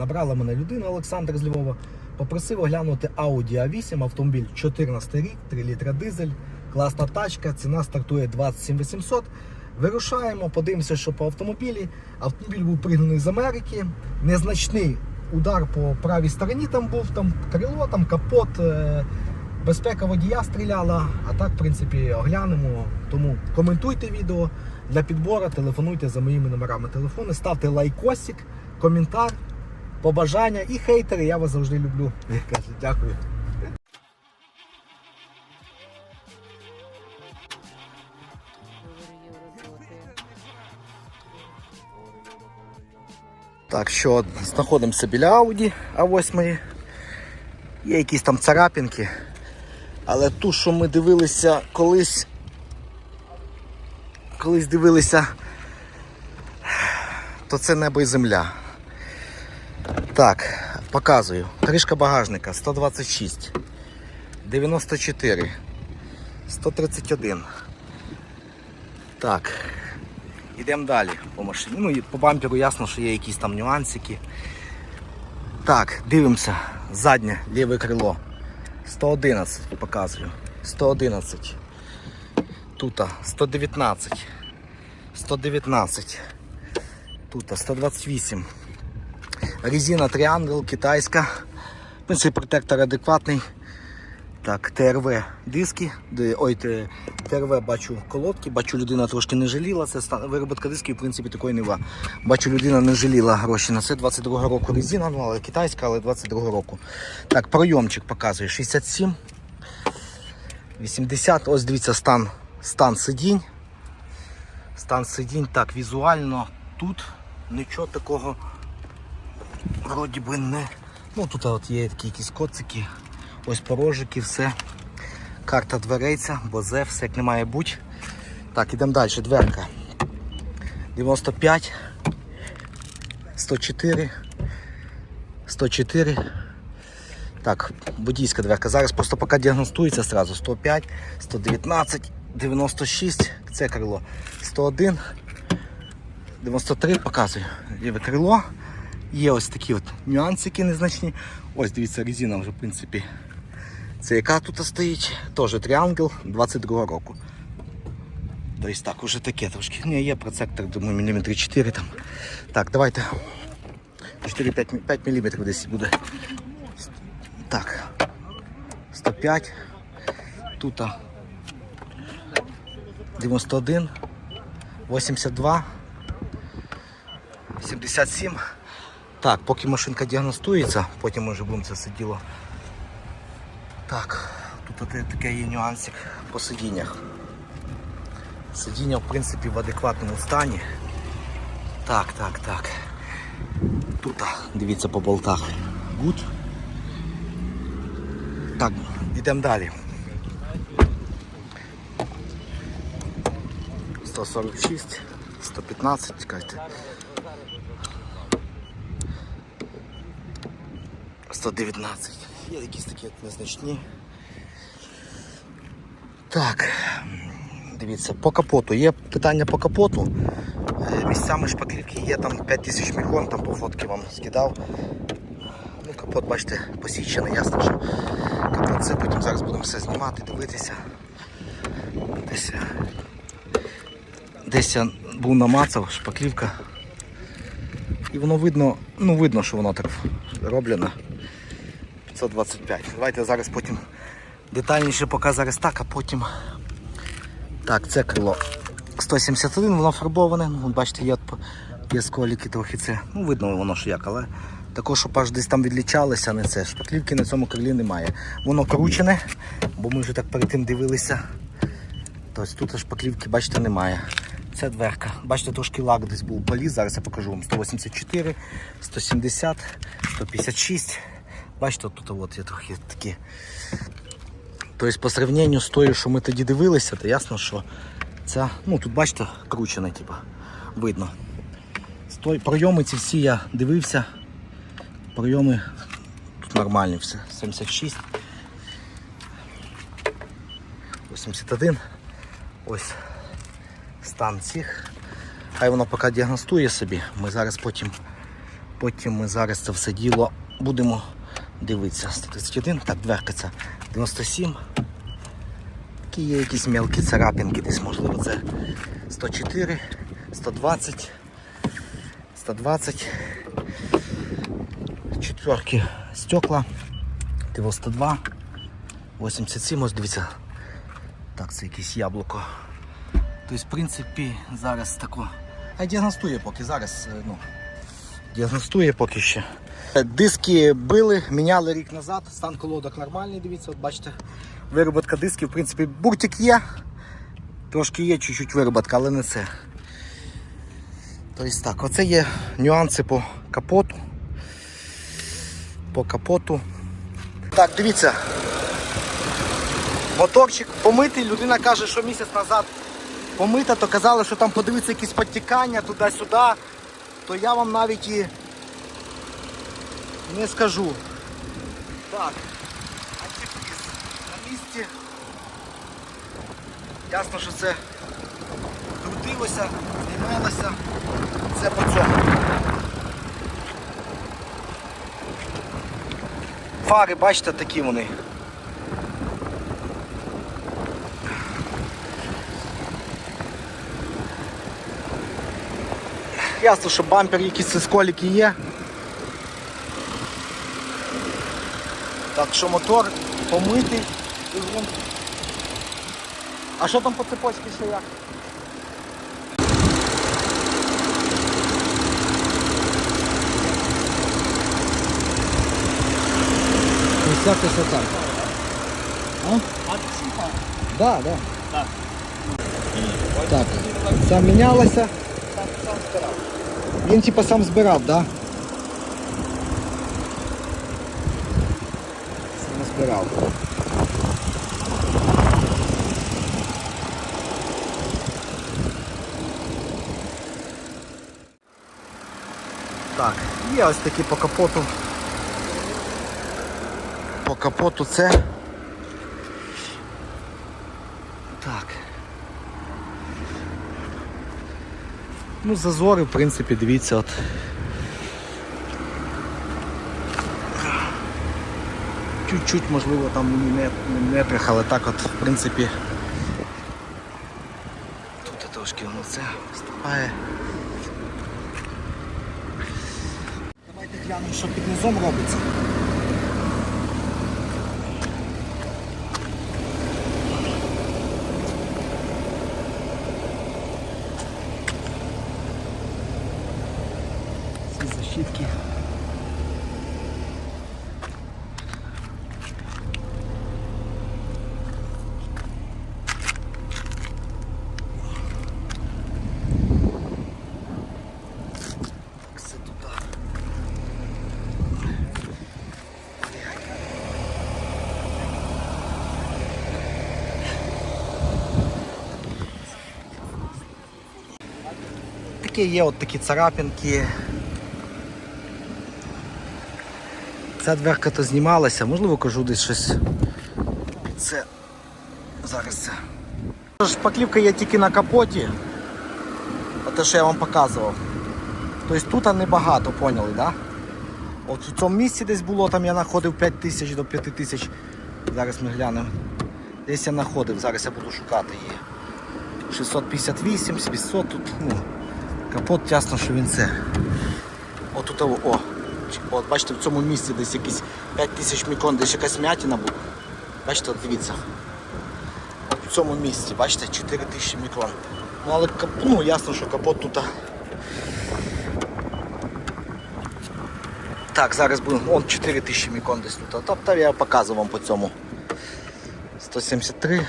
Набрала мене людина Олександр з Львова. Попросив оглянути Audi A8, автомобіль 14 рік, 3 літра дизель, класна тачка, ціна стартує 27 800. Вирушаємо, подивимося, що по автомобілі. Автомобіль був пригнаний з Америки. Незначний удар по правій стороні там був, там крило, там капот. е, Безпека водія стріляла, а так, в принципі, оглянемо. Тому коментуйте відео для підбору, телефонуйте за моїми номерами телефону, ставте лайкосик, коментар, побажання і хейтери. Я вас завжди люблю. Як кажуть, дякую. Так, що знаходимося біля Ауді А8. Є якісь там царапінки. Але ту, що ми дивилися колись. Колись дивилися, то це небо і земля. Так, показую. Кришка багажника 126, 94, 131. Так. Йдемо далі по машині. Ну по бамперу ясно, що є якісь там нюансики. Так, дивимося. Заднє ліве крило. 111 показую. 111. Тут 119. 119. Тут 128. Резина Triangle китайська. В принципі, протектор адекватний. Так, ТРВ диски. Ой, ТРВ бачу колодки, бачу людина трошки не жаліла. Це виробітка дисків, в принципі, такої нема. Бачу, людина не жаліла гроші на це. 22 року резина, ну але китайська, але 22 року. Так, пройомчик показує 67. 80. Ось дивіться стан, стан сидінь. Стан сидінь. Так, візуально тут нічого такого вроді би не. Ну тут от є такі якісь коцики. Ось порожики, все. Карта дверей, ця, бозе, все як не має бути. Так, ідемо далі. Дверка. 95, 104, 104. Так, водійська дверка. Зараз просто поки діагностується сразу 105, 119, 96, це крило. 101, 93 показую. Ліве крило. Є ось такі от нюансики незначні. Ось дивіться, резина вже в принципі. Це яка тут стоїть? Теж тріангл 22 року. Тобто так, уже таке трошки. Ні, є процектор, думаю, міліметри 4 там. Так, давайте. 4-5 мм десь буде. Так. 105. Тут 91, 82, 77. Так, поки машинка діагностується, потім ми вже будемо це все діло. Так, тут таке є нюансик по сидіннях. Сидіння, в принципі, в адекватному стані. Так, так, так. Тут, дивіться по болтах. Гуд. Так, йдемо далі. 146, 115, чекайте. 119. Є якісь такі незначні. Так, дивіться, по капоту. Є питання по капоту. Е, Місцями шпаклівки є там 5000 мікрон, там по фотки вам скидав. Ну, капот, бачите, посічений, ясно, що капот це потім зараз будемо все знімати, дивитися. Десь, десь я був намацав, шпаклівка. І воно видно, ну видно, що воно так роблено. 525. Давайте зараз потім детальніше поки зараз так, а потім. Так, це крило 171, воно фарбоване. Ну, бачите, є, є сколіки трохи це. Ну, видно воно ж як, але також, щоб аж десь там відлічалося, не це. Шпаклівки на цьому крилі немає. Воно кручене, бо ми вже так перед тим дивилися. Тобто тут шпаклівки, бачите, немає. Це дверка. Бачите, трошки лак десь був поліз. Зараз я покажу вам 184, 170, 156. Бачите, тут от є трохи такі. Тобто по сравненню з тою, що ми тоді дивилися, то ясно, що ця, ну тут бачите, кручена, типу, видно. Той, пройоми ці всі я дивився. Пройоми тут нормальні все. 76. 81. Ось стан цих. Хай воно поки діагностує собі. Ми зараз потім Потім ми зараз це все діло будемо дивитися. 131, так, дверка ця 97. Такі є якісь мелкі царапинки, десь можливо це 104, 120, 120. Четверки стекла, 92, 87, ось дивіться. Так, це якесь яблуко. Тобто, в принципі, зараз тако. А діагностує поки зараз, е, ну, діагностує поки ще. Диски били, міняли рік назад, стан колодок нормальний, дивіться, от бачите. Вироботка дисків, в принципі, буртик є. Трошки є чуть-чуть вироботка, але не це. Тобто так, оце є нюанси по капоту. По капоту. Так, дивіться. Моторчик помитий, людина каже, що місяць назад помита, то казали, що там подивиться якісь підтікання туди-сюди, то я вам навіть і не скажу. Так, антифриз на місці. Ясно, що це крутилося, знімалося. Це по цьому. Фари, бачите, такі вони. Ясно, що бампер якісь сколіки є. Так що мотор помитий. А що там по цепочці ще як? Вся красота. А? Да, да. Так, ця мінялася. Він типа сам збирав, да? Сам збирав. Так, є ось такі по капоту. По капоту це. Так. Ну, зазори, в принципі, дивіться, от. Чуть-чуть, можливо, там не, не метрах, але так от, в принципі. Тут трошки воно це вступає. Давайте глянемо, що під низом робиться. Ці защитки. Так, все туди. Такі є от такі царапинки. Ця дверка то знімалася, можливо кажу десь щось це. Зараз це. Шпаклівка є тільки на капоті. Те, що я вам показував. Тобто тут небагато, поняли? Да? От у цьому місці десь було, там я знаходив 5 тисяч до 5 тисяч. Зараз ми глянемо. Десь я знаходив, зараз я буду шукати її. 658, 700 тут, ну, капот ясно, що він це. От тут, о, о, от бачите, в цьому місці десь якісь 5 тисяч мікрон, десь якась м'ятина була. Бачите, дивіться. В цьому місці, бачите, 4 тисячі мікрон. Ну але ну, ясно, що капот тут. Так, зараз буде. Он 4 тисячі мікрон десь тут. Тобто я показував вам по цьому. 173.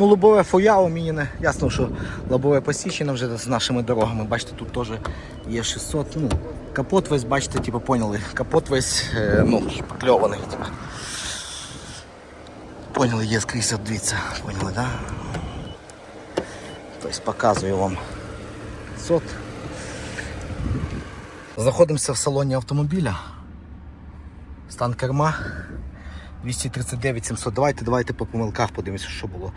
Ну, лобове фояо мені ясно, що лобове посічено вже з нашими дорогами. Бачите, тут теж є 600. Ну, капот весь, бачите, типу, поняли. Капот весь е, ну, шпакльований. Типу. Поняли, є скрізь, дивіться. Поняли, да? Тобто показую вам 500. Знаходимося в салоні автомобіля. Стан керма. 239 700. Давайте, давайте по помилках подивимося, що було.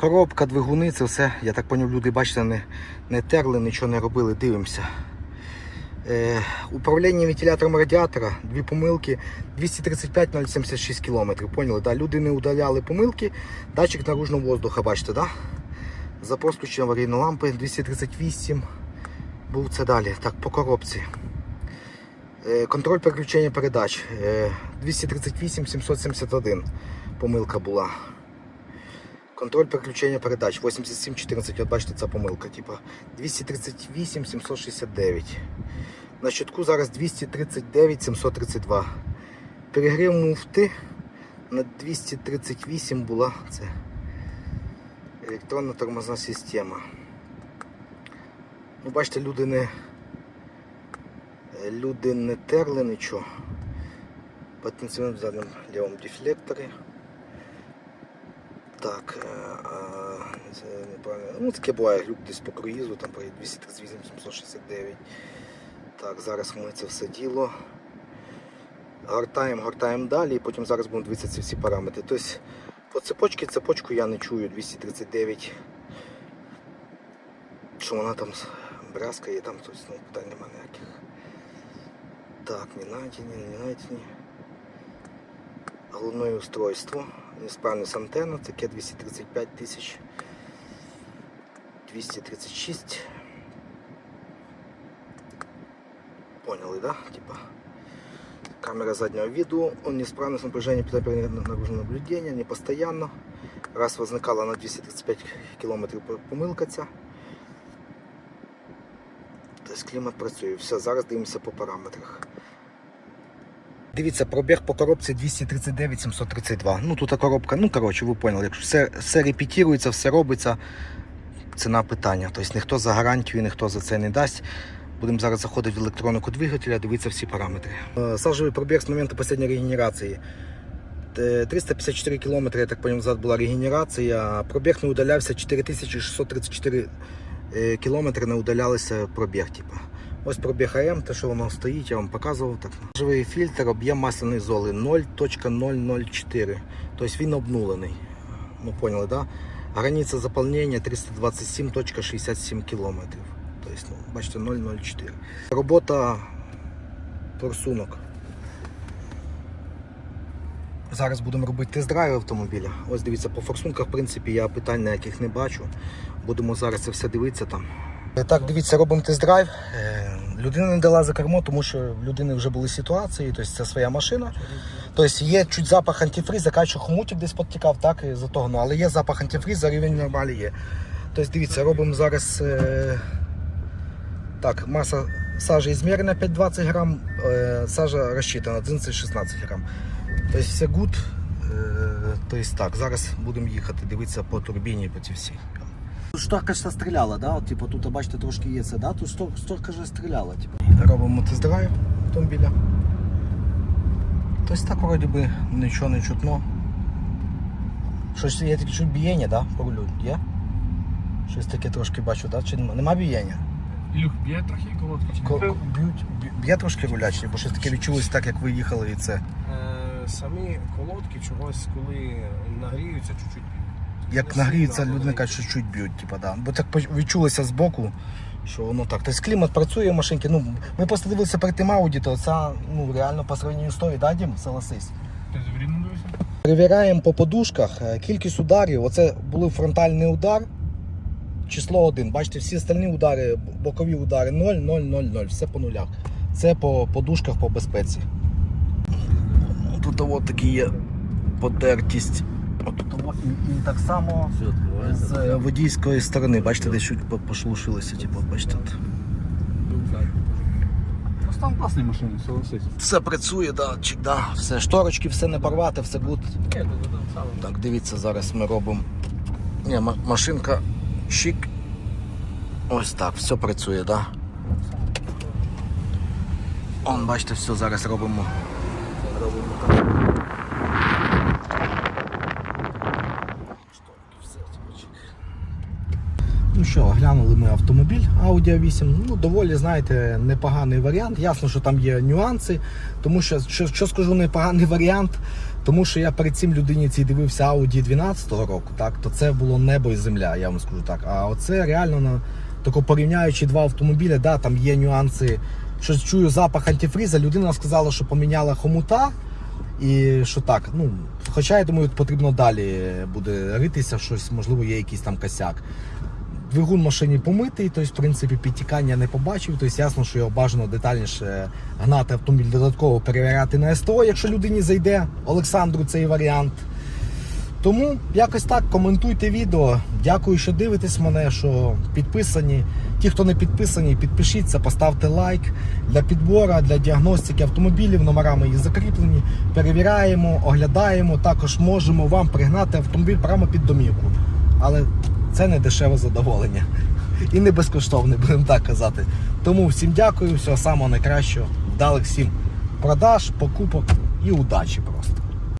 Коробка, двигуни, це все, я так поняв, люди, бачите, не, не терли, нічого не робили, дивимося. Е, управління вентилятором радіатора, дві помилки, 235 на 76 км. Поняли? Да? Люди не удаляли помилки. Датчик наружного воздуха, бачите, да? Запрос включення аварійної лампи 238. Був це далі. Так, по коробці. Е, Контроль переключення передач. Е, 238 771 помилка була. Контроль переключення передач 87 14. От бачите, ця помилка. Типа 238 769. На щитку зараз 239 732. Перегрів муфти на 238 була це електронна тормозна система. Ну, бачите, люди не люди не терли нічого. Потенціонують в задньому лівому дефлекторі. Так, е, е, це неправильно. Ну, таке буває глюк десь по круїзу, там по 238 769. Так, зараз ми це все діло. Гортаємо, гортаємо далі, і потім зараз будемо дивитися ці всі параметри. Тобто по цепочці цепочку я не чую 239. Що вона там брязкає, там тобто, ну, питань немає ніяких. Так, не найдені, не найдені. Головне устройство. Несправність антенна, таке 235 тисяч. 236. Поняли, да? Типа. Камера заднего виду, он неисправность напряжения при наружного наблюдения, не постоянно. Раз возникала на 235 км помилка ця. Тобто клімат працює. Все, зараз дивимося по параметрах. Дивіться, пробіг по коробці 239 732. Ну тут коробка, ну коротше, ви поняли, якщо все, все репетирується, все робиться, ціна питання. Тобто ніхто за гарантію, ніхто за це не дасть. Будемо зараз заходити в електронику двигателя, дивитися всі параметри. Е, Сажевий пробіг з моменту останньої регенерації. Е, 354 км, я так понял, назад була регенерація. Пробіг не удалявся 4634 е, км не удалялися пробіг. Типу. Ось пробіг АМ, те, що воно стоїть, я вам показував. Так. Живий фільтр, об'єм масляної золи 0.004. Тобто він обнулений. Ну, поняли, да? Границя заповнення 327.67 км. Тобто, ну, бачите, 0,04. Робота форсунок. Зараз будемо робити тест-драйв автомобіля. Ось дивіться, по форсунках, в принципі, я питань ніяких не бачу. Будемо зараз це все дивитися там. Е, Так, дивіться, робимо тест-драйв. Е, Людина не дала за кермо, тому що в людини вже були ситуації, тобто це своя машина. Тобто є чуть запах антифриза, кажуть, що хомутик десь підтікав, так і за того. Ну, але є запах антифриза, рівень нормалі є. Тобто дивіться, робимо зараз. Е... Так, маса сажі змірена 5-20 грам, сажа розчитана 11-16 грам. Тобто все good. Тобто так, зараз будемо їхати, дивитися по турбіні, по ці всі. Шторка ж стріляла, да? От, типу, тут бачите трошки є це, да? тут штор- шторка ж стріляла. Типу. Робимо тест-драйв автомобіля. Тобто так вроді би нічого не чутно. Щось є таке чуть бієння, да? по рулю, є? Щось таке трошки бачу, да? Чи нема, нема бієння? Ілюх, б'є трохи колодки Б'ють, б'є- трошки рулячі, бо щось таке відчулось так, як ви їхали і це. Е, Самі колодки чогось, коли нагріються, чуть-чуть. Як нагріється, людина каже, що чуть б'ють, типа, да. Бо так відчулося з боку, що воно так. Тобто клімат працює в машинці. Ну, ми просто дивилися перед тим Ауді, то це ну, реально по сравненню з тою, да, Дім? Согласись. Ти завірно дивишся? Перевіряємо по подушках е, кількість ударів. Оце були фронтальний удар, число 1. Бачите, всі остальні удари, бокові удари 0, 0, 0, 0. Все по нулях. Це по подушках по безпеці. Тут от такі є потертість. Тут і, і так само з е, водійської сторони. Бачите, десь чуть пошлушилося. Типу, бачите. Ну, стан класний машини, согласись. Все працює, да, чик, да. все шторочки, все не порвати, все гуд. Так, дивіться, зараз ми робимо. Ні, машинка щик. Ось так, все працює, да? Он, бачите, все зараз робимо. Робимо так. Шторки, все, типу, чик. Ну що, глянули ми автомобіль Audi A8. Ну, доволі, знаєте, непоганий варіант. Ясно, що там є нюанси. Тому що, що, що скажу, непоганий варіант, тому що я перед цим людині цій дивився Audi 12 року, так, то це було небо і земля, я вам скажу так. А оце реально на тако порівняючи два автомобілі, да, там є нюанси щось чую запах антифріза. Людина сказала, що поміняла хомута. І що так, ну, хоча я думаю, потрібно далі буде ритися, щось, можливо, є якийсь там косяк. Двигун машині помитий, тобто, в принципі, підтікання не побачив. Тобто, ясно, що його бажано детальніше гнати автомобіль, додатково перевіряти на СТО, якщо людині зайде Олександру цей варіант. Тому якось так коментуйте відео. Дякую, що дивитесь мене, що підписані. Ті, хто не підписані, підпишіться, поставте лайк для підбору, для діагностики автомобілів. Номерами її закріплені. Перевіряємо, оглядаємо. Також можемо вам пригнати автомобіль прямо під домівку. Але це не дешеве задоволення. І не безкоштовне, будемо так казати. Тому всім дякую, всього самого найкращого, вдалих всім продаж, покупок і удачі.